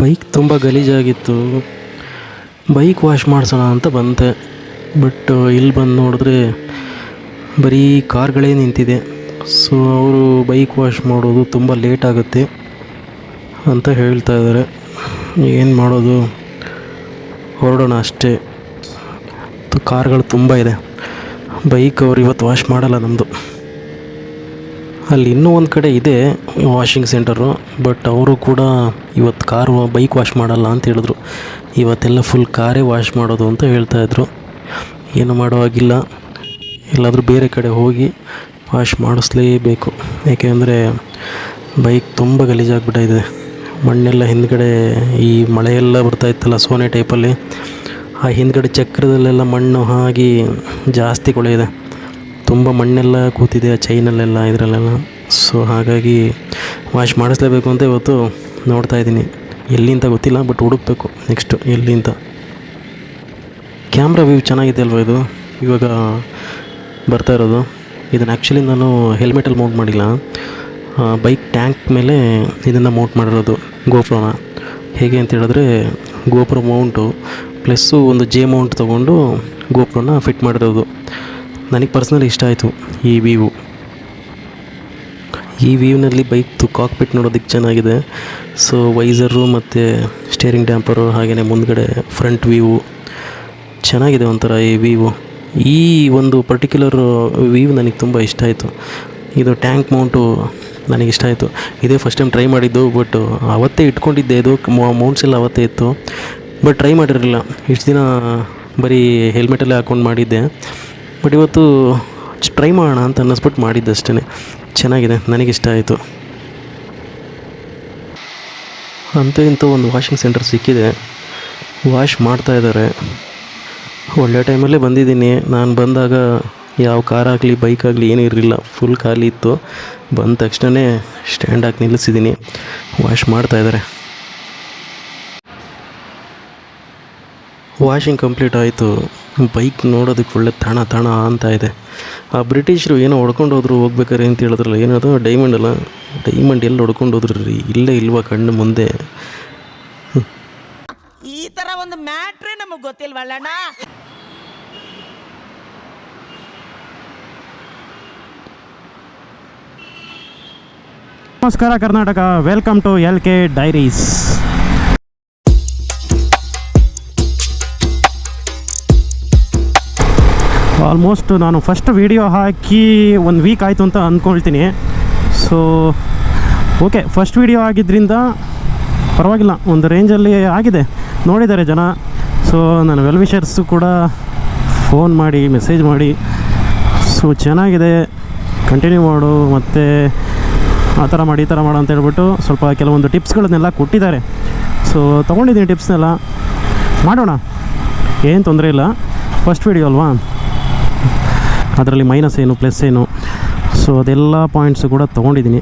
Bike ತುಂಬ ಗಲೀಜಾಗಿತ್ತು. Bike wash ಮಾಡಿಸೋಣ ಅಂತ ಬಂದೆ. ಬಟ್ ಇಲ್ಲಿ ಬಂದು ನೋಡಿದ್ರೆ ಬರೀ ಕಾರ್ಗಳೇ ನಿಂತಿದೆ. ಸೊ ಅವರು ಬೈಕ್ ವಾಶ್ ಮಾಡೋದು ತುಂಬ ಲೇಟ್ ಆಗುತ್ತೆ ಅಂತ ಹೇಳ್ತಾ ಇದ್ದಾರೆ. ಏನು ಮಾಡೋದು? ಹೊರಡೋಣ ಅಷ್ಟೇ. ಕಾರ್ಗಳು ತುಂಬ ಇದೆ. ಬೈಕ್ ಅವ್ರು ಇವತ್ತು ವಾಶ್ ಮಾಡಲ್ಲ ನಮ್ಮದು ಅಲ್ಲಿ ಇನ್ನೂ ಒಂದು ಕಡೆ ಇದೆ ವಾಷಿಂಗ್ ಸೆಂಟರು ಬಟ್ ಅವರು ಕೂಡ ಇವತ್ತು ಕಾರ್ ಬೈಕ್ ವಾಶ್ ಮಾಡಲ್ಲ ಅಂತ ಹೇಳಿದ್ರು. ಇವತ್ತೆಲ್ಲ ಫುಲ್ ಕಾರೇ ವಾಶ್ ಮಾಡೋದು ಅಂತ ಹೇಳ್ತಾಯಿದ್ರು ಏನು ಮಾಡೋ ಹಾಗಿಲ್ಲ. ಎಲ್ಲಾದರೂ ಬೇರೆ ಕಡೆ ಹೋಗಿ ವಾಶ್ ಮಾಡಿಸ್ಲೇಬೇಕು. ಏಕೆಂದರೆ ಬೈಕ್ ತುಂಬ ಗಲೀಜಾಗ್ಬಿಟ್ಟಿದೆ ಮಣ್ಣೆಲ್ಲ ಹಿಂದ್ಗಡೆ ಈ ಮಳೆಯೆಲ್ಲ ಬರ್ತಾ ಇತ್ತಲ್ಲ ಸೋನೆ ಟೈಪಲ್ಲಿ ಆ ಹಿಂದ್ಗಡೆ ಚಕ್ರದಲ್ಲೆಲ್ಲ ಮಣ್ಣು ಹಾಗೆ ಜಾಸ್ತಿ ಕೊಳೆಯಿದೆ. ತುಂಬ ಮಣ್ಣೆಲ್ಲ ಕೂತಿದೆ ಆ ಚೈನಲ್ಲೆಲ್ಲ ಇದರಲ್ಲೆಲ್ಲ. ಸೊ ಹಾಗಾಗಿ ವಾಶ್ ಮಾಡಿಸ್ಲೇಬೇಕು ಅಂತ ಇವತ್ತು ನೋಡ್ತಾ ಇದ್ದೀನಿ. ಎಲ್ಲಿ ಗೊತ್ತಿಲ್ಲ ಬಟ್ ಹುಡುಕ್ಬೇಕು ನೆಕ್ಸ್ಟು ಎಲ್ಲಿ ಅಂತ ಕ್ಯಾಮ್ರಾ ವ್ಯೂ ಚೆನ್ನಾಗಿದೆ ಅಲ್ವ ಇದು? ಇವಾಗ ಬರ್ತಾ ಇರೋದು. ಇದನ್ನು ಆ್ಯಕ್ಚುಲಿ ನಾನು ಹೆಲ್ಮೆಟಲ್ಲಿ ಮೌಂಟ್ ಮಾಡಿಲ್ಲ. ಬೈಕ್ ಟ್ಯಾಂಕ್ ಮೇಲೆ ಇದನ್ನು ಮೌಂಟ್ ಮಾಡಿರೋದು ಗೋಪ್ರೋನ ಹೇಗೆ ಅಂತ ಹೇಳಿದ್ರೆ ಗೋಪ್ರೋ ಮೌಂಟು ಪ್ಲಸ್ಸು ಒಂದು ಜೆ ಮೌಂಟ್ ತೊಗೊಂಡು ಗೋಪ್ರೋನ ಫಿಟ್ ಮಾಡಿರೋದು. ನನಗೆ ಪರ್ಸ್ನಲಿ ಇಷ್ಟ ಆಯಿತು ಈ ವ್ಯೂ ಈ ವ್ಯೂನಲ್ಲಿ ಬೈಕ್ದು ಕಾಕ್ಪಿಟ್ ನೋಡೋದಕ್ಕೆ ಚೆನ್ನಾಗಿದೆ. ಸೊ ವೈಸರು ಮತ್ತು ಸ್ಟೇರಿಂಗ್ ಡ್ಯಾಂಪರು ಹಾಗೆಯೇ ಮುಂದ್ಗಡೆ ಫ್ರಂಟ್ ವ್ಯೂ ಚೆನ್ನಾಗಿದೆ ಒಂಥರ ಈ ವ್ಯೂ ಈ ಒಂದು ಪರ್ಟಿಕ್ಯುಲರ್ ವ್ಯೂ ನನಗೆ ತುಂಬ ಇಷ್ಟ ಆಯಿತು. ಇದು ಟ್ಯಾಂಕ್ ಮೌಂಟು ನನಗೆ ಇಷ್ಟ ಆಯಿತು. ಇದೇ ಫಸ್ಟ್ ಟೈಮ್ ಟ್ರೈ ಮಾಡಿದ್ದು ಬಟ್ ಅವತ್ತೇ ಇಟ್ಕೊಂಡಿದ್ದೆ ಇದು. ಮೌಂಟ್ಸ್ ಎಲ್ಲ ಅವತ್ತೇ ಇತ್ತು. ಬಟ್ ಟ್ರೈ ಮಾಡಿರಲಿಲ್ಲ. ಇಷ್ಟು ದಿನ ಬರೀ ಹೆಲ್ಮೆಟಲ್ಲೇ ಹಾಕ್ಕೊಂಡು ಮಾಡಿದ್ದೆ. ಬಟ್ ಇವತ್ತು ಟ್ರೈ ಮಾಡೋಣ ಅಂತ ಅನ್ನಿಸ್ಬಿಟ್ಟು ಮಾಡಿದ್ದು ಅಷ್ಟೇ ಚೆನ್ನಾಗಿದೆ, ನನಗಿಷ್ಟ ಆಯಿತು. ಅಂತ ಇಂಥ ಒಂದು ವಾಷಿಂಗ್ ಸೆಂಟರ್ ಸಿಕ್ಕಿದೆ. ವಾಶ್ ಮಾಡ್ತಾ ಇದ್ದಾರೆ. ಒಳ್ಳೆ ಟೈಮಲ್ಲೇ ಬಂದಿದ್ದೀನಿ. ನಾನು ಬಂದಾಗ ಯಾವ ಕಾರ್ ಆಗಲಿ ಬೈಕ್ ಆಗಲಿ ಏನೂ ಇರಲಿಲ್ಲ. ಫುಲ್ ಖಾಲಿ ಇತ್ತು. ಬಂದ ತಕ್ಷಣವೇ ಸ್ಟ್ಯಾಂಡ್ ಹಾಕಿ ನಿಲ್ಲಿಸಿದ್ದೀನಿ. ವಾಶ್ ಮಾಡ್ತಾ ಇದ್ದಾರೆ. ವಾಷಿಂಗ್ ಕಂಪ್ಲೀಟ್ ಆಯಿತು. ಬೈಕ್ ನೋಡೋದಕ್ಕೆ ಒಳ್ಳೆ ತಣ ತಣ ಅಂತ ಇದೆ. ಆ ಬ್ರಿಟಿಷರು ಏನೋ ಹೊಡ್ಕೊಂಡು ಹೋದ್ರು ಹೋಗ್ಬೇಕಾರೆ ಅಂತ ಹೇಳಿದ್ರಲ್ಲ ಏನದು? ಡೈಮಂಡ್ ಅಲ್ಲ? ಡೈಮಂಡ್ ಎಲ್ಲಿ ಹೊಡ್ಕೊಂಡು ಹೋದ್ರು ರೀ? ಇಲ್ಲೇ ಇಲ್ವಾ ಕಣ್ಣು ಮುಂದೆ? ಈ ಥರ ಒಂದು ಮ್ಯಾಟ್ರೇ ನಮಗೆ ಗೊತ್ತಿಲ್ವಲ್ಲಣ್ಣ ನಮಸ್ಕಾರ Karnataka welcome to L K diaries almost ನಾನು ಫಸ್ಟ್ ವೀಡಿಯೋ ಹಾಕಿ ಒಂದು ವೀಕ್ ಆಯಿತು ಅಂತ ಅಂದ್ಕೊಳ್ತೀನಿ ಸೊ ಓಕೆ ಫಸ್ಟ್ ವೀಡಿಯೋ ಆಗಿದ್ದರಿಂದ ಪರವಾಗಿಲ್ಲ, ಒಂದು ರೇಂಜಲ್ಲಿ ಆಗಿದೆ. ನೋಡಿದ್ದಾರೆ ಜನ. ಸೊ ನನ್ನ ವೆಲ್ ವಿಷರ್ಸು ಕೂಡ ಫೋನ್ ಮಾಡಿ ಮೆಸೇಜ್ ಮಾಡಿ. ಸೊ ಚೆನ್ನಾಗಿದೆ. ಕಂಟಿನ್ಯೂ ಮಾಡು, ಮತ್ತು ಆ ಥರ ಮಾಡಿ, ಈ ಥರ ಮಾಡು ಅಂತ ಹೇಳ್ಬಿಟ್ಟು ಸ್ವಲ್ಪ ಕೆಲವೊಂದು ಟಿಪ್ಸ್ಗಳನ್ನೆಲ್ಲ ಕೊಟ್ಟಿದ್ದಾರೆ. ಸೊ ತೊಗೊಂಡಿದ್ದೀನಿ ಟಿಪ್ಸ್ನೆಲ್ಲ. ಮಾಡೋಣ. ಏನು ತೊಂದರೆ ಇಲ್ಲ. ಫಸ್ಟ್ ವೀಡಿಯೋ ಅಲ್ವಾ? ಅದರಲ್ಲಿ ಮೈನಸ್ ಏನು ಪ್ಲಸ್ ಏನು? ಸೊ ಅದೆಲ್ಲ ಪಾಯಿಂಟ್ಸು ಕೂಡ ತೊಗೊಂಡಿದ್ದೀನಿ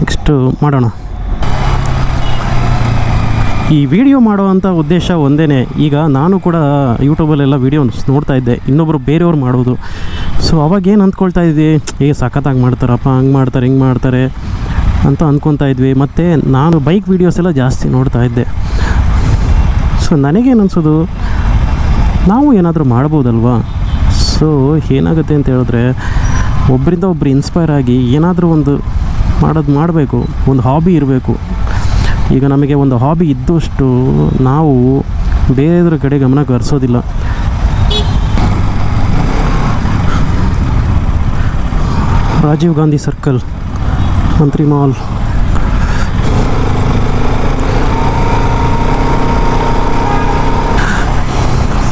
ನೆಕ್ಸ್ಟು ಮಾಡೋಣ. ಈ ವಿಡಿಯೋ ಮಾಡುವಂಥ ಉದ್ದೇಶ ಒಂದೇ ಈಗ ನಾನು ಕೂಡ ಯೂಟ್ಯೂಬಲ್ಲೆಲ್ಲ ವೀಡಿಯೋಸ್ ನೋಡ್ತಾ ಇದ್ದೆ. ಇನ್ನೊಬ್ಬರು ಬೇರೆಯವ್ರು ಮಾಡೋದು ಸೊ ಅವಾಗ ಏನು ಅಂದ್ಕೊಳ್ತಾ ಇದ್ವಿ ಏ, ಸಖತ್ತಾಗಿ ಮಾಡ್ತಾರಪ್ಪ, ಹಂಗೆ ಮಾಡ್ತಾರೆ, ಹಿಂಗೆ ಮಾಡ್ತಾರೆ ಅಂತ ಅಂದ್ಕೊತಾ ಇದ್ವಿ. ಮತ್ತು ನಾನು ಬೈಕ್ ವೀಡಿಯೋಸ್ ಎಲ್ಲ ಜಾಸ್ತಿ ನೋಡ್ತಾ ಇದ್ದೆ. ಸೊ ನನಗೇನು ಅನಿಸೋದು? ನಾವು ಏನಾದರೂ ಮಾಡ್ಬೋದಲ್ವಾ? ಸೊ ಏನಾಗುತ್ತೆ ಅಂತ ಹೇಳಿದ್ರೆ ಒಬ್ಬರಿಂದ ಒಬ್ರು ಇನ್ಸ್ಪೈರ್ ಆಗಿ ಏನಾದರೂ ಒಂದು ಮಾಡೋದು ಮಾಡಬೇಕು, ಒಂದು ಹಾಬಿ ಇರಬೇಕು. ಈಗ ನಮಗೆ ಒಂದು ಹಾಬಿ ಇದ್ದಷ್ಟು ನಾವು ಬೇರೆದ್ರ ಕಡೆ ಗಮನ ಹರಿಸೋದಿಲ್ಲ Rajiv Gandhi circle Mantri mall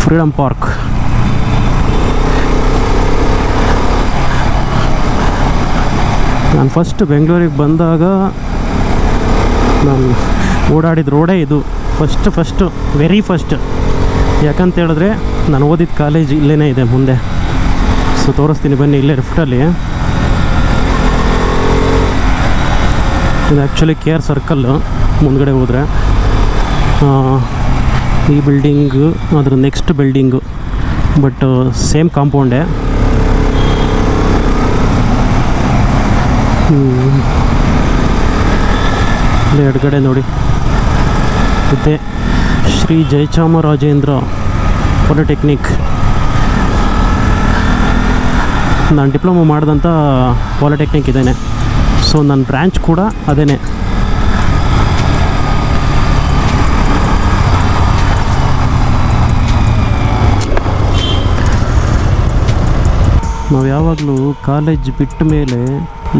freedom park ನಾನು ಫಸ್ಟ್ ಬೆಂಗಳೂರಿಗೆ ಬಂದಾಗ ನಾನು ಓಡಾಡಿದ ರೋಡೇ ಇದು. ಫಸ್ಟ್ ಫಸ್ಟು ವೆರಿ ಫಸ್ಟ್ ಯಾಕಂತ ಹೇಳಿದ್ರೆ, ನಾನು ಓದಿದ ಕಾಲೇಜ್ ಇಲ್ಲೇ ಇದೆ ಮುಂದೆ. ಸೊ ತೋರಿಸ್ತೀನಿ ಬನ್ನಿ ಇಲ್ಲೇ ರಿಫ್ಟಲ್ಲಿ ಇದು ಆ್ಯಕ್ಚುಲಿ ಕೆ ಆರ್ ಸರ್ಕಲ್ಲು ಮುಂದ್ಗಡೆ ಹೋದರೆ. ಈ ಬಿಲ್ಡಿಂಗು ಅದ್ರ ನೆಕ್ಸ್ಟ್ ಬಿಲ್ಡಿಂಗು ಬಟ್ ಸೇಮ್ ಕಾಂಪೌಂಡೇ ಇಲ್ಲಿ ಎಡಗಡೆ ನೋಡಿ. ಮತ್ತೆ ಶ್ರೀ ಜಯಚಾಮರಾಜೇಂದ್ರ ಪಾಲಿಟೆಕ್ನಿಕ್. ನಾನು ಡಿಪ್ಲೊಮೊ ಮಾಡಿದಂಥ ಪಾಲಿಟೆಕ್ನಿಕ್ ಇದ್ದೇನೆ ಸೊ ನನ್ನ ಬ್ರ್ಯಾಂಚ್ ಕೂಡ ಅದೇನೆ. ನಾವು ಯಾವಾಗಲೂ ಕಾಲೇಜ್ ಬಿಟ್ಟ ಮೇಲೆ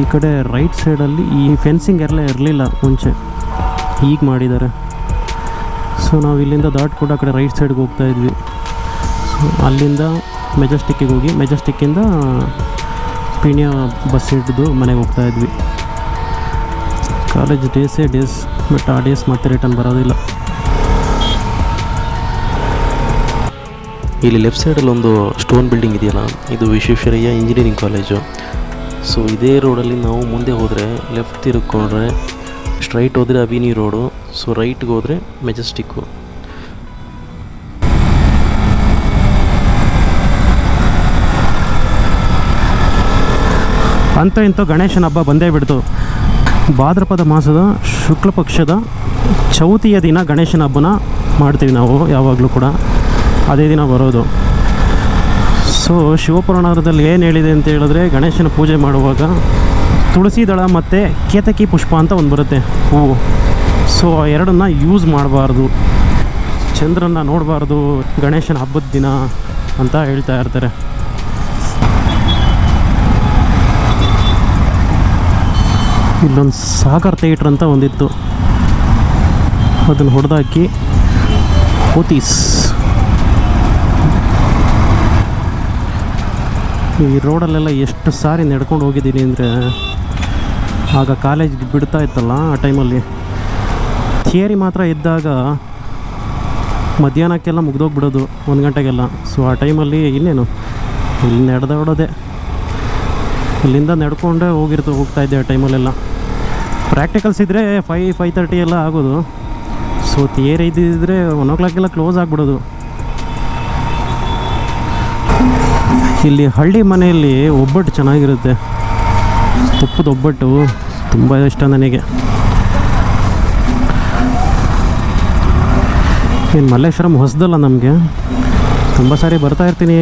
ಈ ಕಡೆ ರೈಟ್ ಸೈಡಲ್ಲಿ ಈ ಫೆನ್ಸಿಂಗ್ ಎಲ್ಲ ಇರಲಿಲ್ಲ ಮುಂಚೆ. ಈಗ ಮಾಡಿದ್ದಾರೆ ಸೊ ನಾವು ಇಲ್ಲಿಂದ ದಾಟ್ಕೊಂಡು ಆ ಕಡೆ ರೈಟ್ ಸೈಡ್ಗೆ ಹೋಗ್ತಾ ಇದ್ವಿ. ಅಲ್ಲಿಂದ ಮೆಜೆಸ್ಟಿಕ್ಕಿಗೆ ಹೋಗಿ ಮೆಜೆಸ್ಟಿಕ್ಕಿಂದ ಪಿಣಿಯ ಬಸ್ ಹಿಡಿದು ಮನೆಗೆ ಹೋಗ್ತಾ ಇದ್ವಿ. ಕಾಲೇಜ್ ಡೇಸೇ ಡೇಸ್ ಬಟ್ ಆ ಡೇಸ್ ಮತ್ತೆ ರಿಟರ್ನ್ ಬರೋದಿಲ್ಲ. ಇಲ್ಲಿ ಲೆಫ್ಟ್ ಸೈಡಲ್ಲಿ ಒಂದು ಸ್ಟೋನ್ ಬಿಲ್ಡಿಂಗ್ ಇದೆಯಲ್ಲ, ಇದು ವಿಶ್ವೇಶ್ವರಯ್ಯ ಇಂಜಿನಿಯರಿಂಗ್ ಕಾಲೇಜು ಸೊ ಇದೇ ರೋಡಲ್ಲಿ ನಾವು ಮುಂದೆ ಹೋದರೆ ಲೆಫ್ಟ್ ತಿರುಕೊಂಡ್ರೆ ಸ್ಟ್ರೈಟ್ ಹೋದರೆ ಅಭಿನಿ ರೋಡು ಸೊ ರೈಟ್ಗೆ ಹೋದರೆ ಮೆಜೆಸ್ಟಿಕ್ಕು ಅಂತ ಇಂಥ ಗಣೇಶನ ಹಬ್ಬ ಬಂದೇ ಬಿಡ್ತು. ಭಾದ್ರಪದ ಮಾಸದ ಶುಕ್ಲ ಪಕ್ಷದ ಚೌತಿಯ ದಿನ ಗಣೇಶನ ಹಬ್ಬನ ಮಾಡ್ತೀವಿ ನಾವು ಯಾವಾಗಲೂ ಕೂಡ. ಅದೇ ದಿನ ಬರೋದು. ಸೊ ಶಿವಪುರಾಣದಲ್ಲಿ ಏನು ಹೇಳಿದೆ ಅಂತ ಹೇಳಿದ್ರೆ, ಗಣೇಶನ ಪೂಜೆ ಮಾಡುವಾಗ ತುಳಸಿ ದಳ ಮತ್ತು ಕೇತಕಿ ಪುಷ್ಪ ಅಂತ ಒಂದು ಬರುತ್ತೆ, ಹೂವು. ಸೊ ಆ ಎರಡನ್ನ ಯೂಸ್ ಮಾಡಬಾರ್ದು. ಚಂದ್ರನ್ನ ನೋಡಬಾರ್ದು, ಗಣೇಶನ ಹಬ್ಬದ ದಿನ ಅಂತ ಹೇಳ್ತಾ ಇರ್ತಾರೆ. ಇಲ್ಲೊಂದು ಸಾಗರ್ ಥಿಯೇಟ್ರ್ ಅಂತ ಒಂದಿತ್ತು. ಅದನ್ನು ಹೊಡೆದಾಕಿ ಪೋತೀಸ್ ಈ ರೋಡಲ್ಲೆಲ್ಲ ಎಷ್ಟು ಸಾರಿ ನಡ್ಕೊಂಡು ಹೋಗಿದ್ದೀನಿ ಅಂದರೆ ಆಗ ಕಾಲೇಜ್ ಬಿಡ್ತಾ ಇತ್ತಲ್ಲ ಆ ಟೈಮಲ್ಲಿ. ಥಿಯರಿ ಮಾತ್ರ ಇದ್ದಾಗ ಮಧ್ಯಾಹ್ನಕ್ಕೆಲ್ಲ ಮುಗ್ದೋಗ್ಬಿಡೋದು, ಒಂದು ಗಂಟೆಗೆಲ್ಲ. ಸೊ ಆ ಟೈಮಲ್ಲಿ ಇನ್ನೇನು? ಇಲ್ಲಿ ನಡೆದೋಡೋದೆ ಇಲ್ಲಿಂದ ನಡ್ಕೊಂಡೇ ಹೋಗಿರ್ತು, ಹೋಗ್ತಾ ಇದ್ದೆ ಆ ಟೈಮಲ್ಲೆಲ್ಲ. ಪ್ರಾಕ್ಟಿಕಲ್ಸ್ ಇದ್ದರೆ ಫೈ ಫೈ ತರ್ಟಿ ಎಲ್ಲ ಆಗೋದು. ಸೊ ಥಿಯರಿ ಇದ್ದಿದ್ದರೆ ಒನ್ ಓ ಕ್ಲಾಕೆಲ್ಲ ಕ್ಲೋಸ್ ಆಗಿಬಿಡೋದು. ಇಲ್ಲಿ ಹಳ್ಳಿ ಮನೆಯಲ್ಲಿ ಒಬ್ಬಟ್ಟು ಚೆನ್ನಾಗಿರುತ್ತೆ. ತುಪ್ಪದ ಒಬ್ಬಟ್ಟು ತುಂಬ ಇಷ್ಟ ನನಗೆ. ಏನು ಮಲ್ಲೇಶ್ವರಂ ಹೊಸದಲ್ಲ ನಮಗೆ? ತುಂಬ ಸಾರಿ ಬರ್ತಾ ಇರ್ತೀನಿ.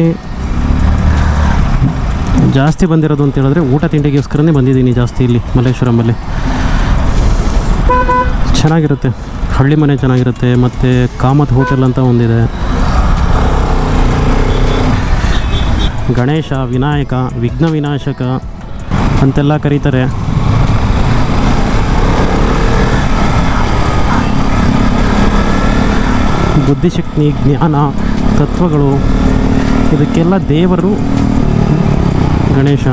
ಜಾಸ್ತಿ ಬಂದಿರೋದು ಅಂತ ಹೇಳಿದ್ರೆ ಊಟ ತಿಂಡಿಗೋಸ್ಕರನೇ ಬಂದಿದ್ದೀನಿ ಜಾಸ್ತಿ ಇಲ್ಲಿ ಮಲ್ಲೇಶ್ವರಮಲ್ಲಿ ಚೆನ್ನಾಗಿರುತ್ತೆ. ಹಳ್ಳಿ ಮನೆ ಚೆನ್ನಾಗಿರುತ್ತೆ. ಮತ್ತು ಕಾಮತ್ ಹೋಟೆಲ್ ಅಂತ ಒಂದಿದೆ. ಗಣೇಶ, ವಿನಾಯಕ, ವಿಘ್ನ ವಿನಾಶಕ ಅಂತೆಲ್ಲ ಕರೀತಾರೆ. ಬುದ್ಧಿಶಕ್ತಿ, ಜ್ಞಾನ, ತತ್ವಗಳು, ಇದಕ್ಕೆಲ್ಲ ದೇವರು ಗಣೇಶ.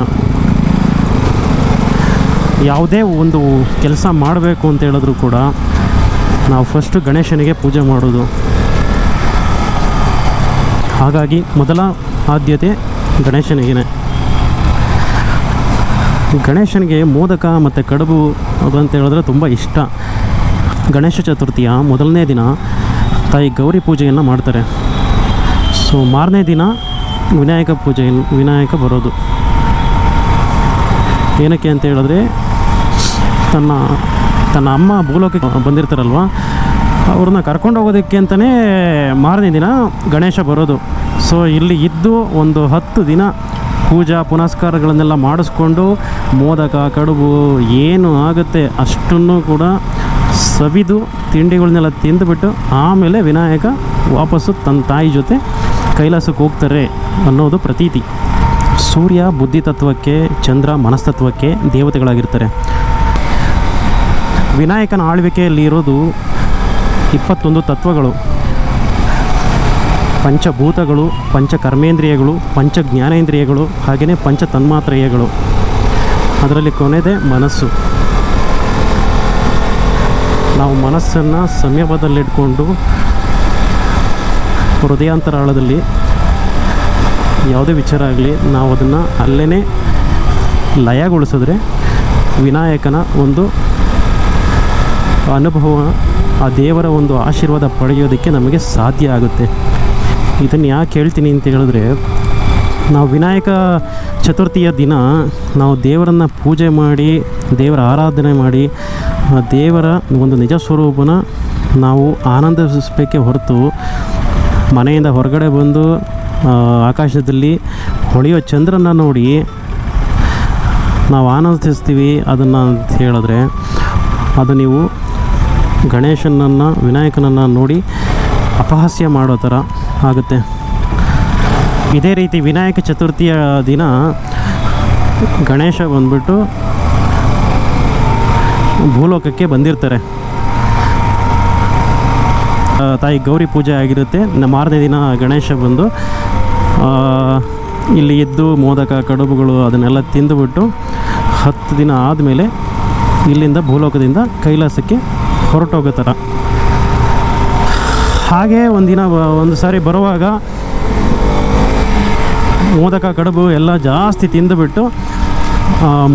ಯಾವುದೇ ಒಂದು ಕೆಲಸ ಮಾಡಬೇಕು ಅಂತ ಹೇಳಿದ್ರು ಕೂಡ ನಾವು ಫಸ್ಟು ಗಣೇಶನಿಗೆ ಪೂಜೆ ಮಾಡೋದು. ಹಾಗಾಗಿ ಮೊದಲ ಆದ್ಯತೆ ಗಣೇಶನಿಗೆ ಗಣೇಶನಿಗೆ ಮೋದಕ ಮತ್ತು ಕಡುಬು ಅಂತ ಹೇಳಿದ್ರೆ ತುಂಬ ಇಷ್ಟ. ಗಣೇಶ ಚತುರ್ಥಿಯ ಮೊದಲನೇ ದಿನ ತಾಯಿ ಗೌರಿ ಪೂಜೆಯನ್ನು ಮಾಡ್ತಾರೆ. ಸೊ ಮಾರನೇ ದಿನ ವಿನಾಯಕ ಪೂಜೆ, ವಿನಾಯಕ ಬರೋದು. ಏನಕ್ಕೆ ಅಂತ ಹೇಳಿದ್ರೆ, ತನ್ನ ತನ್ನ ಅಮ್ಮ ಭೂಲೋಕಕ್ಕೆ ಬಂದಿರ್ತಾರಲ್ವ, ಅವ್ರನ್ನ ಕರ್ಕೊಂಡು ಹೋಗೋದಕ್ಕೆ ಅಂತಲೇ ಮಾರನೇ ದಿನ ಗಣೇಶ ಬರೋದು. ಸೊ ಇಲ್ಲಿ ಇದ್ದು ಒಂದು ಹತ್ತು ದಿನ ಪೂಜಾ ಪುನಸ್ಕಾರಗಳನ್ನೆಲ್ಲ ಮಾಡಿಸ್ಕೊಂಡು ಮೋದಕ, ಕಡುಬು ಏನು ಆಗುತ್ತೆ ಅಷ್ಟನ್ನು ಕೂಡ ಸವಿದು ತಿಂಡಿಗಳನ್ನೆಲ್ಲ ತಿಂದುಬಿಟ್ಟು ಆಮೇಲೆ ವಿನಾಯಕ ವಾಪಸ್ಸು ತನ್ನ ತಾಯಿ ಜೊತೆ ಕೈಲಾಸಕ್ಕೆ ಹೋಗ್ತಾರೆ ಅನ್ನೋದು ಪ್ರತೀತಿ. ಸೂರ್ಯ ಬುದ್ಧಿ ತತ್ವಕ್ಕೆ, ಚಂದ್ರ ಮನಸ್ತತ್ವಕ್ಕೆ ದೇವತೆಗಳಾಗಿರ್ತಾರೆ. ವಿನಾಯಕನ ಆಳ್ವಿಕೆಯಲ್ಲಿ ಇರೋದು ಇಪ್ಪತ್ತೊಂದು ತತ್ವಗಳು. ಪಂಚಭೂತಗಳು ಪಂಚ ಕರ್ಮೇಂದ್ರಿಯಗಳು ಪಂಚ ಜ್ಞಾನೇಂದ್ರಿಯಗಳು ಹಾಗೆಯೇ ಪಂಚ ತನ್ಮಾತ್ರೇಯಗಳು ಅದರಲ್ಲಿ ಕೊನೆಯದೇ ಮನಸ್ಸು. ನಾವು ಮನಸ್ಸನ್ನು ಸಮೀಪದಲ್ಲಿಟ್ಕೊಂಡು ಹೃದಯಾಂತರಾಳದಲ್ಲಿ ಯಾವುದೇ ವಿಚಾರ ಆಗಲಿ, ನಾವು ಅದನ್ನು ಅಲ್ಲೇ ಲಯಗೊಳಿಸಿದ್ರೆ ವಿನಾಯಕನ ಒಂದು ಅನುಭವ, ಆ ದೇವರ ಒಂದು ಆಶೀರ್ವಾದ ಪಡೆಯೋದಕ್ಕೆ ನಮಗೆ ಸಾಧ್ಯ ಆಗುತ್ತೆ. ಇದನ್ನು ಯಾಕೆ ಹೇಳ್ತೀನಿ ಅಂತ ಹೇಳಿದ್ರೆ, ನಾವು ವಿನಾಯಕ ಚತುರ್ಥಿಯ ದಿನ ನಾವು ದೇವರನ್ನು ಪೂಜೆ ಮಾಡಿ, ದೇವರ ಆರಾಧನೆ ಮಾಡಿ ದೇವರ ಒಂದು ನಿಜ ಸ್ವರೂಪನ ನಾವು ಆನಂದಿಸಬೇಕೇ ಹೊರತು ಮನೆಯಿಂದ ಹೊರಗಡೆ ಬಂದು ಆಕಾಶದಲ್ಲಿ ಹೊಳೆಯೋ ಚಂದ್ರನ ನೋಡಿ ನಾವು ಆನಂದಿಸ್ತೀವಿ ಅದನ್ನು ಅಂತ ಹೇಳಿದ್ರೆ, ಅದು ನೀವು ಗಣೇಶನನ್ನು, ವಿನಾಯಕನನ್ನು ನೋಡಿ ಅಪಹಾಸ್ಯ ಮಾಡೋ ಥರ ಆಗುತ್ತೆ. ಇದೇ ರೀತಿ ವಿನಾಯಕ ಚತುರ್ಥಿಯ ದಿನ ಗಣೇಶ ಬಂದ್ಬಿಟ್ಟು ಭೂಲೋಕಕ್ಕೆ ಬಂದಿರ್ತಾರೆ. ತಾಯಿ ಗೌರಿ ಪೂಜೆ ಆಗಿರುತ್ತೆ. ಮಾರನೇ ದಿನ ಗಣೇಶ ಬಂದು ಇಲ್ಲಿ ಎದ್ದು ಮೋದಕ, ಕಡುಬುಗಳು ಅದನ್ನೆಲ್ಲ ತಿಂದುಬಿಟ್ಟು ಹತ್ತು ದಿನ ಆದಮೇಲೆ ಇಲ್ಲಿಂದ ಭೂಲೋಕದಿಂದ ಕೈಲಾಸಕ್ಕೆ ಹೊರಟೋಗೋ ಥರ. ಹಾಗೆ ಒಂದಿನ ಒಂದು ಸಾರಿ ಬರುವಾಗ ಮೋದಕ ಕಡುಬು ಎಲ್ಲ ಜಾಸ್ತಿ ತಿಂದುಬಿಟ್ಟು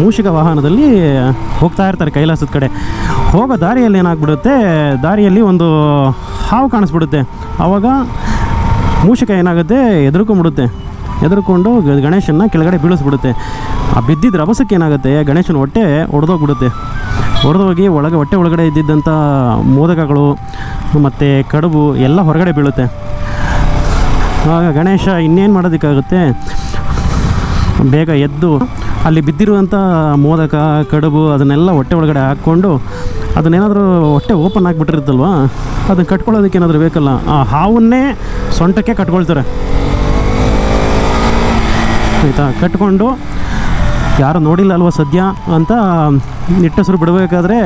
ಮೂಷಿಕ ವಾಹನದಲ್ಲಿ ಹೋಗ್ತಾ ಇರ್ತಾರೆ ಕೈಲಾಸದ ಕಡೆ. ಹೋಗೋ ದಾರಿಯಲ್ಲಿ ಏನಾಗ್ಬಿಡುತ್ತೆ, ದಾರಿಯಲ್ಲಿ ಒಂದು ಹಾವು ಕಾಣಿಸ್ಬಿಡುತ್ತೆ. ಆವಾಗ ಮೂಷಿಕ ಏನಾಗುತ್ತೆ ಎದುರ್ಕೊಂಡ್ಬಿಡುತ್ತೆ ಎದುರ್ಕೊಂಡು ಗ- ಗಣೇಶನ್ನ ಕೆಳಗಡೆ ಬೀಳಿಸ್ಬಿಡುತ್ತೆ. ಆ ಬಿದ್ದಿದ್ದ ರಭಸಕ್ಕೆ ಏನಾಗುತ್ತೆ? ಗಣೇಶನ ಹೊಟ್ಟೆ ಒಡೆದೋಗ್ಬಿಡುತ್ತೆ. ಹೊಡೆದೋಗಿ ಒಳಗೆ ಹೊಟ್ಟೆ ಒಳಗಡೆ ಇದ್ದಿದ್ದಂಥ ಮೋದಕಗಳು, ಮತ್ತು ಕಡುಬು ಎಲ್ಲ ಹೊರಗಡೆ ಬೀಳುತ್ತೆ. ಆಗ ಗಣೇಶ ಇನ್ನೇನು ಮಾಡೋದಕ್ಕಾಗುತ್ತೆ? ಬೇಗ ಎದ್ದು ಅಲ್ಲಿ ಬಿದ್ದಿರುವಂಥ ಮೋದಕ, ಕಡುಬು ಅದನ್ನೆಲ್ಲ ಹೊಟ್ಟೆ ಒಳಗಡೆ ಹಾಕ್ಕೊಂಡು ಅದನ್ನೇನಾದರೂ ಹೊಟ್ಟೆ ಓಪನ್ ಆಗಿಬಿಟ್ಟಿರುತ್ತಲ್ವ? ಅದನ್ನು ಕಟ್ಕೊಳ್ಳೋದಕ್ಕೆ ಏನಾದರೂ ಬೇಕಲ್ಲ? ಆ ಹಾವನ್ನೇ ಸೊಂಟಕ್ಕೆ ಕಟ್ಕೊಳ್ತಾರೆ. ಆಯಿತಾ ಕಟ್ಕೊಂಡು ಯಾರು ನೋಡಿಲ್ಲ ಅಲ್ವ ಸದ್ಯ ಅಂತ ನಿಟ್ಟಸರು ಬಿಡಬೇಕಾದ್ರೆ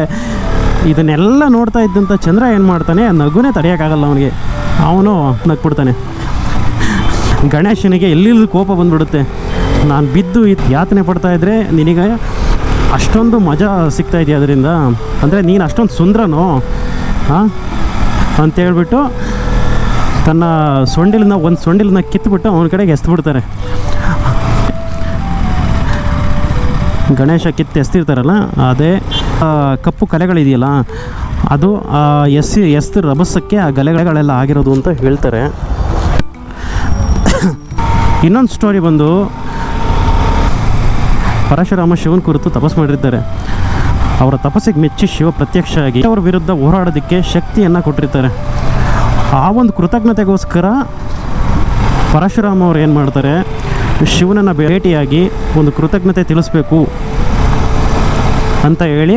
ಇದನ್ನೆಲ್ಲ ನೋಡ್ತಾ ಇದ್ದಂಥ ಚಂದ್ರ ಏನು ಮಾಡ್ತಾನೆ? ನಗುನೇ ತಡೆಯೋಕ್ಕಾಗಲ್ಲ ಅವನಿಗೆ. ಅವನು ನಗ್ಬಿಡ್ತಾನೆ. ಗಣೇಶನಿಗೆ ಎಲ್ಲಿಲ್ಲದ ಕೋಪ ಬಂದ್ಬಿಡುತ್ತೆ. ನಾನು ಬಿದ್ದು ಯಾತನೆ ಪಡ್ತಾ ಇದ್ದರೆ ನಿನಗೆ ಅಷ್ಟೊಂದು ಮಜಾ ಸಿಗ್ತಾ ಇದೆಯಾ ಅದರಿಂದ? ಅಂದರೆ ನೀನು ಅಷ್ಟೊಂದು ಸುಂದ್ರನೋ? ಹಾಂ ಅಂತೇಳ್ಬಿಟ್ಟು ತನ್ನ ಸೊಂಡಿಲನ್ನ, ಒಂದು ಸೊಂಡಿಲನ್ನ ಕಿತ್ಬಿಟ್ಟು ಅವನ ಕಡೆಗೆ ಎಸ್ಬಿಡ್ತಾರೆ ಗಣೇಶ ಕಿತ್ತು ಎಸ್ತಿರ್ತಾರಲ್ಲ, ಅದೇ ಕಪ್ಪು ಕಲೆಗಳಿದೆಯಲ್ಲ, ಅದು ಎಸ್ಸಿ ಎಸ್ ಎಸ್ತು ರಭಸಕ್ಕೆ ಆ ಗಲೆಗಳೆಲ್ಲ ಆಗಿರೋದು ಅಂತ ಹೇಳ್ತಾರೆ. ಇನ್ನೊಂದು ಸ್ಟೋರಿ ಬಂದು, ಪರಶುರಾಮ ಶಿವನ ಕುರಿತು ತಪಸ್ ಮಾಡಿರ್ತಾರೆ. ಅವರ ತಪಸ್ಸಿಗೆ ಮೆಚ್ಚಿ ಶಿವ ಪ್ರತ್ಯಕ್ಷ ಆಗಿ ಅವರ ವಿರುದ್ಧ ಹೋರಾಡೋದಕ್ಕೆ ಶಕ್ತಿಯನ್ನು ಕೊಟ್ಟಿರ್ತಾರೆ. ಆ ಒಂದು ಕೃತಜ್ಞತೆಗೋಸ್ಕರ ಪರಶುರಾಮ ಅವ್ರು ಏನು ಮಾಡ್ತಾರೆ ಶಿವನನ್ನು ಭೇಟಿಯಾಗಿ ಒಂದು ಕೃತಜ್ಞತೆ ತಿಳಿಸ್ಬೇಕು ಅಂತ ಹೇಳಿ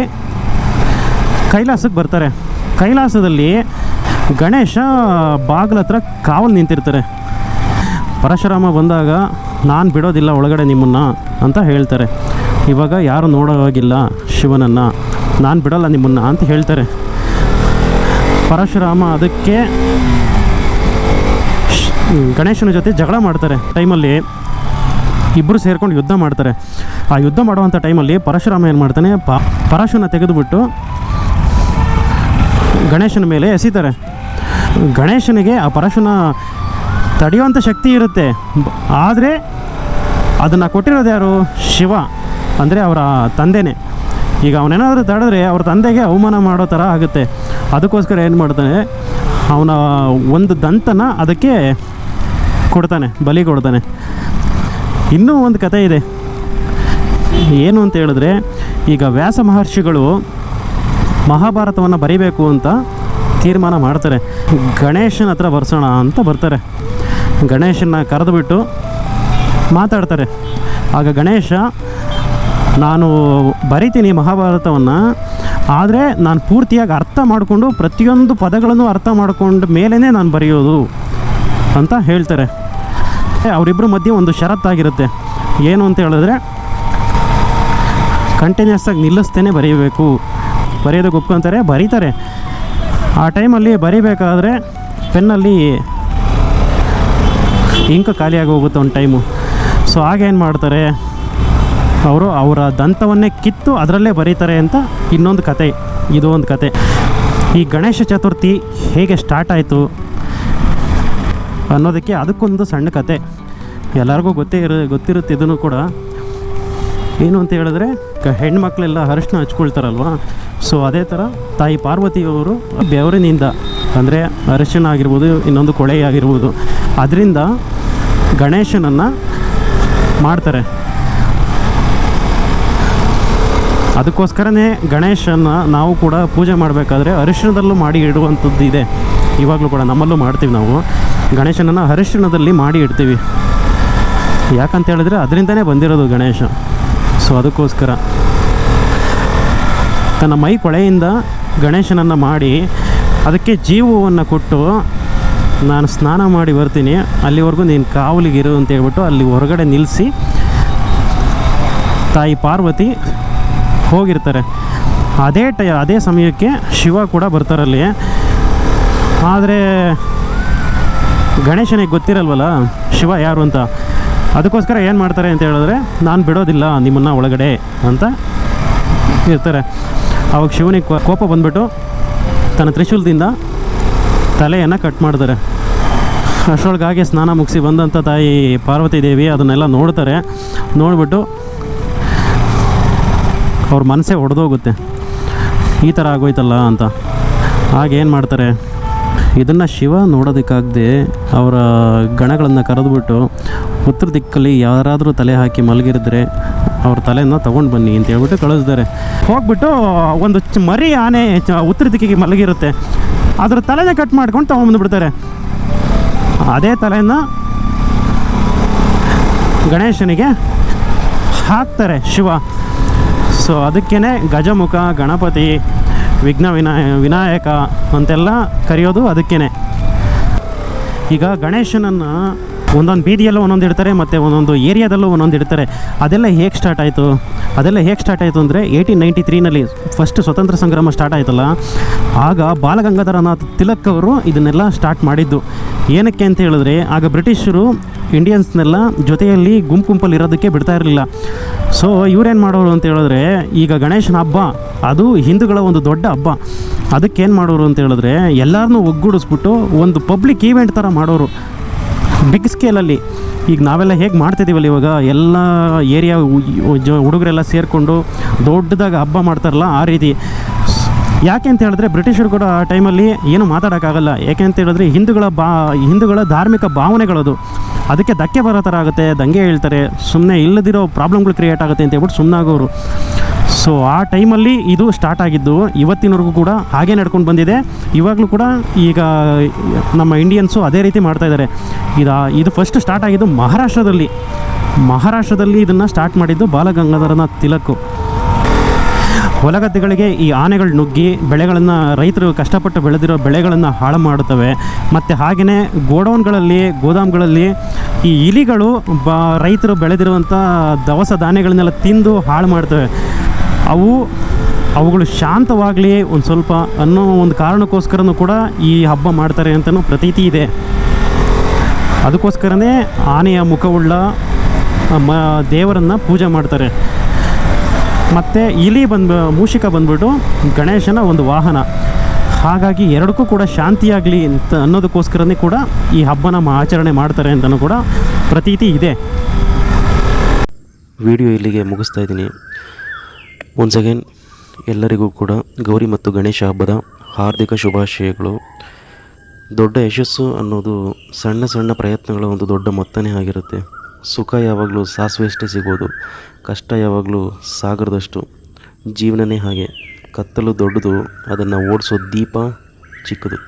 ಕೈಲಾಸಕ್ಕೆ ಬರ್ತಾರೆ. ಕೈಲಾಸದಲ್ಲಿ ಗಣೇಶ ಬಾಗಿಲ ಹತ್ರ ಕಾವಲು ನಿಂತಿರ್ತಾರೆ. ಪರಶುರಾಮ ಬಂದಾಗ, ನಾನು ಬಿಡೋದಿಲ್ಲ, ಒಳಗಡೆ ನಿಮ್ಮನ್ನು ಅಂತ ಹೇಳ್ತಾರೆ. ಇವಾಗ ಯಾರು ನೋಡೋವಾಗಿಲ್ಲ ಶಿವನನ್ನು. ನಾನು ಬಿಡೋಲ್ಲ ನಿಮ್ಮನ್ನು ಅಂತ ಹೇಳ್ತಾರೆ. ಪರಶುರಾಮ ಅದಕ್ಕೆ ಗಣೇಶನ ಜೊತೆ ಜಗಳ ಮಾಡ್ತಾರೆ. ಟೈಮಲ್ಲಿ ಇಬ್ಬರು ಸೇರ್ಕೊಂಡು ಯುದ್ಧ ಮಾಡ್ತಾರೆ. ಆ ಯುದ್ಧ ಮಾಡುವಂಥ ಟೈಮಲ್ಲಿ ಪರಶುರಾಮ ಏನು ಮಾಡ್ತಾನೆ? ಪ ಪರಶುನ ತೆಗೆದುಬಿಟ್ಟು ಗಣೇಶನ ಮೇಲೆ ಎಸಿತಾರೆ. ಗಣೇಶನಿಗೆ ಆ ಪರಶುನ ತಡೆಯುವಂಥ ಶಕ್ತಿ ಇರುತ್ತೆ. ಆದರೆ ಅದನ್ನು ಕೊಟ್ಟಿರೋದು ಯಾರು? ಶಿವ. ಅಂದರೆ ಅವರ ತಂದೆನೇ. ಈಗ ಅವನೇನಾದರೂ ತಡೆದ್ರೆ ಅವ್ರ ತಂದೆಗೆ ಅವಮಾನ ಮಾಡೋ ಥರ ಆಗುತ್ತೆ. ಅದಕ್ಕೋಸ್ಕರ ಏನು ಮಾಡ್ತಾನೆ? ಅವನ ಒಂದು ದಂತನ ಅದಕ್ಕೆ ಕೊಡ್ತಾನೆ, ಬಲಿ ಕೊಡ್ತಾನೆ. ಇನ್ನೂ ಒಂದು ಕತೆ ಇದೆ. ಏನು ಅಂತ ಹೇಳಿದ್ರೆ, ಈಗ ವ್ಯಾಸ ಮಹರ್ಷಿಗಳು ಮಹಾಭಾರತವನ್ನು ಬರೀಬೇಕು ಅಂತ ತೀರ್ಮಾನ ಮಾಡ್ತಾರೆ. ಗಣೇಶನ ಹತ್ರ ಬರ್ಸೋಣ ಅಂತ ಬರ್ತಾರೆ. ಗಣೇಶನ ಕರೆದುಬಿಟ್ಟು ಮಾತಾಡ್ತಾರೆ. ಆಗ ಗಣೇಶ, ನಾನು ಬರಿತೀನಿ ಮಹಾಭಾರತವನ್ನು, ಆದರೆ ನಾನು ಪೂರ್ತಿಯಾಗಿ ಅರ್ಥ ಮಾಡಿಕೊಂಡು ಪ್ರತಿಯೊಂದು ಪದಗಳನ್ನು ಅರ್ಥ ಮಾಡಿಕೊಂಡ ಮೇಲೇ ನಾನು ಬರೆಯೋದು ಅಂತ ಹೇಳ್ತಾರೆ. ಅವರಿಬ್ಬರ ಮಧ್ಯೆ ಒಂದು ಷರತ್ತಾಗಿರುತ್ತೆ ಏನು ಅಂತ ಹೇಳಿದ್ರೆ ಕಂಟಿನ್ಯೂಸ್ ಆಗಿ ನಿಲ್ಲಿಸ್ತೇನೆ ಬರೀಬೇಕು ಬರೆಯೋದಕ್ಕೆ ಒಪ್ಕೊತಾರೆ, ಬರೀತಾರೆ. ಆ ಟೈಮಲ್ಲಿ ಬರಿಬೇಕಾದ್ರೆ ಪೆನ್ನಲ್ಲಿ ಇಂಕ್ ಖಾಲಿಯಾಗಿ ಹೋಗುತ್ತೆ ಒಂದು ಟೈಮು. ಸೊ ಆಗೇನು ಮಾಡ್ತಾರೆ? ಅವರು ಅವರ ದಂತವನ್ನೇ ಕಿತ್ತು ಅದರಲ್ಲೇ ಬರೀತಾರೆ ಅಂತ ಇನ್ನೊಂದು ಕತೆ. ಇದು ಒಂದು ಕತೆ. ಈ ಗಣೇಶ ಚತುರ್ಥಿ ಹೇಗೆ ಸ್ಟಾರ್ಟ್ ಆಯಿತು? ಅನ್ನೋದಕ್ಕೆ ಅದಕ್ಕೊಂದು ಸಣ್ಣ ಕತೆ. ಎಲ್ಲರಿಗೂ ಗೊತ್ತೇ ಇರ, ಗೊತ್ತಿರುತ್ತೆ ಇದನ್ನು ಕೂಡ. ಏನು ಅಂತ ಹೇಳಿದ್ರೆ, ಕ- ಹೆಣ್ಮಕ್ಳೆಲ್ಲ ಅರಿಶಿನ ಹಚ್ಕೊಳ್ತಾರಲ್ವ? ಸೊ ಅದೇ ಥರ ತಾಯಿ ಪಾರ್ವತಿಯವರು ಬೆವರಿನಿಂದ, ಅಂದರೆ ಅರಿಶಿನ ಆಗಿರ್ಬೋದು, ಇನ್ನೊಂದು ಕೊಳೆ ಆಗಿರ್ಬೋದು, ಅದರಿಂದ ಗಣೇಶನನ್ನು ಮಾಡ್ತಾರೆ. ಅದಕ್ಕೋಸ್ಕರನೇ ಗಣೇಶನ ನಾವು ಕೂಡ ಪೂಜೆ ಮಾಡಬೇಕಾದ್ರೆ ಅರಿಶಿಣದಲ್ಲೂ ಮಾಡಿ ಇಡುವಂಥದ್ದು ಇದೆ ಇವಾಗಲೂ ಕೂಡ ನಮ್ಮಲ್ಲೂ ಮಾಡ್ತೀವಿ ನಾವು. ಗಣೇಶನನ್ನು ಅರಿಶಿಣದಲ್ಲಿ ಮಾಡಿ ಇಡ್ತೀವಿ. ಯಾಕಂತ ಹೇಳಿದ್ರೆ ಅದರಿಂದನೇ ಬಂದಿರೋದು ಗಣೇಶ. ಸೊ ಅದಕ್ಕೋಸ್ಕರ. ತನ್ನ ಮೈ ಕೊಳೆಯಿಂದ ಗಣೇಶನನ್ನು ಮಾಡಿ ಅದಕ್ಕೆ ಜೀವವನ್ನು ಕೊಟ್ಟು ನಾನು ಸ್ನಾನ ಮಾಡಿ ಬರ್ತೀನಿ. ಅಲ್ಲಿವರೆಗೂ ನೀನು ಕಾವಲಿಗಿರು ಅಂತ ಹೇಳ್ಬಿಟ್ಟು ಅಲ್ಲಿ ಹೊರಗಡೆ ನಿಲ್ಲಿಸಿ ತಾಯಿ ಪಾರ್ವತಿ ಹೋಗಿರ್ತಾರೆ. ಅದೇ ಟೈ, ಅದೇ ಸಮಯಕ್ಕೆ ಶಿವ ಕೂಡ ಬರ್ತಾರಲ್ಲಿ. ಆದರೆ ಗಣೇಶನಿಗೆ ಗೊತ್ತಿರಲ್ವಲ್ಲ ಶಿವ ಯಾರು ಅಂತ? ಅದಕ್ಕೋಸ್ಕರ ಏನು ಮಾಡ್ತಾರೆ ಅಂತ ಹೇಳಿದ್ರೆ, ನಾನು ಬಿಡೋದಿಲ್ಲ, ನಿಮ್ಮನ್ನು ಒಳಗಡೆ ಅಂತ ಇರ್ತಾರೆ. ಅವಾಗ ಶಿವನಿಗೆ ಕೋಪ ಬಂದ್ಬಿಟ್ಟು ತನ್ನ ತ್ರಿಶೂಲದಿಂದ ತಲೆಯನ್ನು ಕಟ್ ಮಾಡ್ತಾರೆ. ಅಷ್ಟರೊಳಗಾಗಿ ಸ್ನಾನ ಮುಗಿಸಿ ಬಂದಂಥ ತಾಯಿ ಪಾರ್ವತಿ ದೇವಿ ಅದನ್ನೆಲ್ಲ ನೋಡ್ತಾರೆ. ನೋಡಿಬಿಟ್ಟು ಅವ್ರ ಮನಸ್ಸೇ ಒಡೆದೋಗುತ್ತೆ. ಈ ಥರ ಆಗೋಯ್ತಲ್ಲ ಅಂತ. ಆಗೇನು ಮಾಡ್ತಾರೆ? ಇದನ್ನು ಶಿವ ನೋಡೋದಕ್ಕಾಗದೆ ಅವರ ಗಣಗಳನ್ನು ಕರೆದುಬಿಟ್ಟು ಉತ್ತರ ದಿಕ್ಕಲ್ಲಿ ಯಾರಾದರೂ ತಲೆ ಹಾಕಿ ಮಲಗಿರಿದ್ರೆ ಅವ್ರ ತಲೆಯನ್ನು ತೊಗೊಂಡು ಬನ್ನಿ ಅಂತ ಹೇಳ್ಬಿಟ್ಟು ಕಳಿಸ್ತಾರೆ. ಹೋಗ್ಬಿಟ್ಟು ಒಂದು ಮರಿ ಆನೆ ಉತ್ತರ ದಿಕ್ಕಿಗೆ ಮಲಗಿರುತ್ತೆ. ಅದರ ತಲೆನೇ ಕಟ್ ಮಾಡ್ಕೊಂಡು ತೊಗೊಂಬಂದ್ಬಿಡ್ತಾರೆ ಅದೇ ತಲೆಯನ್ನು ಗಣೇಶನಿಗೆ ಹಾಕ್ತಾರೆ ಶಿವ. ಸೊ ಅದಕ್ಕೇ ಗಜಮುಖ, ಗಣಪತಿ ವಿಘ್ನ ವಿನಾಯ ವಿನಾಯಕ ಅಂತೆಲ್ಲ ಕರೆಯೋದು ಅದಕ್ಕೇ ಈಗ ಗಣೇಶನನ್ನು ಒಂದೊಂದು ಬೀದಿಯಲ್ಲೂ ಒಂದೊಂದು ಇಡ್ತಾರೆ, ಮತ್ತು ಒಂದೊಂದು ಏರಿಯಾದಲ್ಲೂ ಒಂದೊಂದು ಇಡ್ತಾರೆ. ಅದೆಲ್ಲ ಹೇಗೆ ಸ್ಟಾರ್ಟ್ ಆಯಿತು? ಅದೆಲ್ಲ ಹೇಗೆ ಸ್ಟಾರ್ಟ್ ಆಯಿತು ಅಂದರೆ ಏಯ್ಟೀನ್ ನೈಂಟಿ ತ್ರೀನಲ್ಲಿ ಫಸ್ಟ್ ಸ್ವತಂತ್ರ ಸಂಗ್ರಾಮ ಸ್ಟಾರ್ಟ್ ಆಯ್ತಲ್ಲ? ಆಗ ಬಾಲಗಂಗಾಧರನಾಥ್ ತಿಲಕ್ ಅವರು ಇದನ್ನೆಲ್ಲ ಸ್ಟಾರ್ಟ್ ಮಾಡಿದ್ದು. ಏನಕ್ಕೆ ಅಂತ ಹೇಳಿದ್ರೆ, ಆಗ ಬ್ರಿಟಿಷರು ಇಂಡಿಯನ್ಸ್ನೆಲ್ಲ ಜೊತೆಯಲ್ಲಿ ಗುಂಪು ಗುಂಪಲ್ಲಿ ಇರೋದಕ್ಕೆ ಬಿಡ್ತಾ ಇರಲಿಲ್ಲ. ಸೊ ಇವ್ರೇನು ಮಾಡೋರು ಅಂತ ಹೇಳಿದ್ರೆ, ಈಗ ಗಣೇಶನ ಹಬ್ಬ, ಅದು ಹಿಂದೂಗಳ ಒಂದು ದೊಡ್ಡ ಹಬ್ಬ. ಅದಕ್ಕೇನು ಮಾಡೋರು ಅಂತ ಹೇಳಿದ್ರೆ ಎಲ್ಲರನ್ನೂ ಒಗ್ಗೂಡಿಸ್ಬಿಟ್ಟು ಒಂದು ಪಬ್ಲಿಕ್ ಈವೆಂಟ್ ಥರ ಮಾಡೋರು. ಬಿಗ್ ಸ್ಕೇಲಲ್ಲಿ ಈಗ ನಾವೆಲ್ಲ ಹೇಗೆ ಮಾಡ್ತಿದ್ದೀವಲ್ಲ ಇವಾಗ ಎಲ್ಲ ಏರಿಯಾ ಹುಡುಗರೆಲ್ಲ ಸೇರಿಕೊಂಡು ದೊಡ್ಡದಾಗಿ ಹಬ್ಬ ಮಾಡ್ತಾರಲ್ಲ ಆ ರೀತಿ. ಯಾಕೆ ಅಂತ ಹೇಳಿದ್ರೆ ಬ್ರಿಟಿಷರು ಕೂಡ ಆ ಟೈಮಲ್ಲಿ ಏನು ಮಾತಾಡೋಕ್ಕಾಗಲ್ಲ. ಯಾಕೆ ಅಂತ ಹೇಳಿದ್ರೆ ಹಿಂದೂಗಳ ಬಾ, ಹಿಂದೂಗಳ ಧಾರ್ಮಿಕ ಭಾವನೆಗಳದು. ಅದಕ್ಕೆ ಧಕ್ಕೆ ಬರೋ ಥರ ಆಗುತ್ತೆ, ದಂಗೆ ಹೇಳ್ತಾರೆ ಸುಮ್ಮನೆ ಇಲ್ಲದಿರೋ ಪ್ರಾಬ್ಲಮ್ಗಳು ಕ್ರಿಯೇಟ್ ಆಗುತ್ತೆ ಅಂತ ಹೇಳ್ಬಿಟ್ಟು ಸುಮ್ಮನಾಗೋರು ಸೊ ಆ ಟೈಮಲ್ಲಿ ಇದು ಸ್ಟಾರ್ಟ್ ಆಗಿದ್ದು ಇವತ್ತಿನವರೆಗೂ ಕೂಡ ಹಾಗೆ ನಡ್ಕೊಂಡು ಬಂದಿದೆ. ಇವಾಗಲೂ ಕೂಡ ಈಗ ನಮ್ಮ ಇಂಡಿಯನ್ಸು ಅದೇ ರೀತಿ ಮಾಡ್ತಾ ಇದ್ದಾರೆ. ಇದು ಇದು ಫಸ್ಟ್ ಸ್ಟಾರ್ಟ್ ಆಗಿದ್ದು ಮಹಾರಾಷ್ಟ್ರದಲ್ಲಿ. ಮಹಾರಾಷ್ಟ್ರದಲ್ಲಿ ಇದನ್ನು ಸ್ಟಾರ್ಟ್ ಮಾಡಿದ್ದು ಬಾಲಗಂಗಾಧರನಾಥ್ ತಿಲಕ್ಕು ಹೊಲಗದ್ದೆಗಳಿಗೆ ಈ ಆನೆಗಳು ನುಗ್ಗಿ ಬೆಳೆಗಳನ್ನು ರೈತರು ಕಷ್ಟಪಟ್ಟು ಬೆಳೆದಿರೋ ಬೆಳೆಗಳನ್ನು ಹಾಳು ಮಾಡುತ್ತವೆ. ಮತ್ತು ಹಾಗೆಯೇ ಗೋಡೌನ್ಗಳಲ್ಲಿ, ಗೋದಾಮ್ಗಳಲ್ಲಿ ಈ ಇಲಿಗಳು ಬ ರೈತರು ಬೆಳೆದಿರುವಂಥ ದವಸ ಧಾನ್ಯಗಳನ್ನೆಲ್ಲ ತಿಂದು ಹಾಳು ಮಾಡ್ತವೆ. ಅವು ಅವುಗಳು ಶಾಂತವಾಗಲಿ ಒಂದು ಸ್ವಲ್ಪ ಅನ್ನೋ ಒಂದು ಕಾರಣಕ್ಕೋಸ್ಕರನೂ ಕೂಡ ಈ ಹಬ್ಬ ಮಾಡ್ತಾರೆ ಅಂತಲೂ ಪ್ರತೀತಿ ಇದೆ. ಅದಕ್ಕೋಸ್ಕರನೇ ಆನೆಯ ಮುಖವುಳ್ಳ ಮ, ದೇವರನ್ನು ಪೂಜೆ ಮಾಡ್ತಾರೆ. ಮತ್ತು ಇಲಿ ಬಂದು ಮೂಷಿಕ ಬಂದ್ಬಿಟ್ಟು ಗಣೇಶನ ಒಂದು ವಾಹನ. ಹಾಗಾಗಿ ಎರಡಕ್ಕೂ ಕೂಡ ಶಾಂತಿಯಾಗಲಿ ಅಂತ ಅನ್ನೋದಕ್ಕೋಸ್ಕರನೇ ಕೂಡ ಈ ಹಬ್ಬನ ಆಚರಣೆ ಮಾಡ್ತಾರೆ ಅಂತಲೂ ಕೂಡ ಪ್ರತೀತಿ ಇದೆ. ವಿಡಿಯೋ ಇಲ್ಲಿಗೆ ಮುಗಿಸ್ತಾ ಇದ್ದೀನಿ. ಒನ್ಸ್ ಅಗೇನ್ ಎಲ್ಲರಿಗೂ ಕೂಡ ಗೌರಿ ಮತ್ತು ಗಣೇಶ ಹಬ್ಬದ ಹಾರ್ದಿಕ ಶುಭಾಶಯಗಳು. ದೊಡ್ಡ ಯಶಸ್ಸು ಅನ್ನೋದು ಸಣ್ಣ ಸಣ್ಣ ಪ್ರಯತ್ನಗಳ ಒಂದು ದೊಡ್ಡ ಮೊತ್ತನೇ ಆಗಿರುತ್ತೆ. ಸುಖ ಯಾವಾಗಲೂ ಸಾಸಿವೆಯಷ್ಟೇ ಸಿಗೋದು, ಕಷ್ಟ ಯಾವಾಗಲೂ ಸಾಗರದಷ್ಟು. ಜೀವನನೇ ಹಾಗೆ, ಕತ್ತಲು ದೊಡ್ಡದು, ಅದನ್ನು ಓಡಿಸೋ ದೀಪ ಚಿಕ್ಕದು.